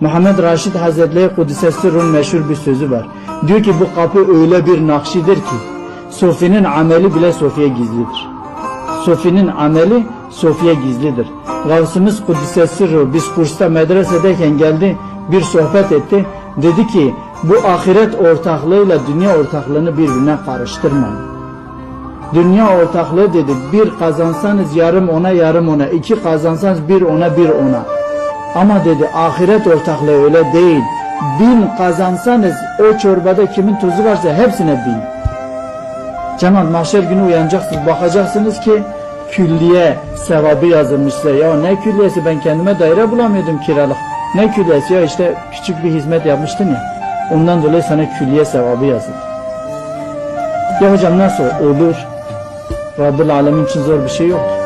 Muhammed Raşid Hazretleri Kudüs'e Rum meşhur bir sözü var. Diyor ki bu kapı öyle bir nakşidir ki Sofi'nin ameli bile Sofi'ye gizlidir. Sofi'nin ameli Sofi'ye gizlidir. Gavsımız Kudüs'e Sırrı biz kursta medresedeyken geldi bir sohbet etti. Dedi ki bu ahiret ortaklığıyla dünya ortaklığını birbirine karıştırmayın. Dünya ortaklığı dedi bir kazansanız yarım ona yarım ona iki kazansanız bir ona bir ona. Ama dedi ahiret ortaklığı öyle değil. Bin kazansanız o çorbada kimin tuzu varsa hepsine bin. Cemal mahşer günü uyanacaksınız bakacaksınız ki külliye sevabı yazılmışsa ya ne külliyesi ben kendime daire bulamıyordum kiralık. Ne külliyesi ya işte küçük bir hizmet yapmıştın ya. Ondan dolayı sana külliye sevabı yazıldı. Ya hocam nasıl olur? Rabbül Alemin için zor bir şey yok.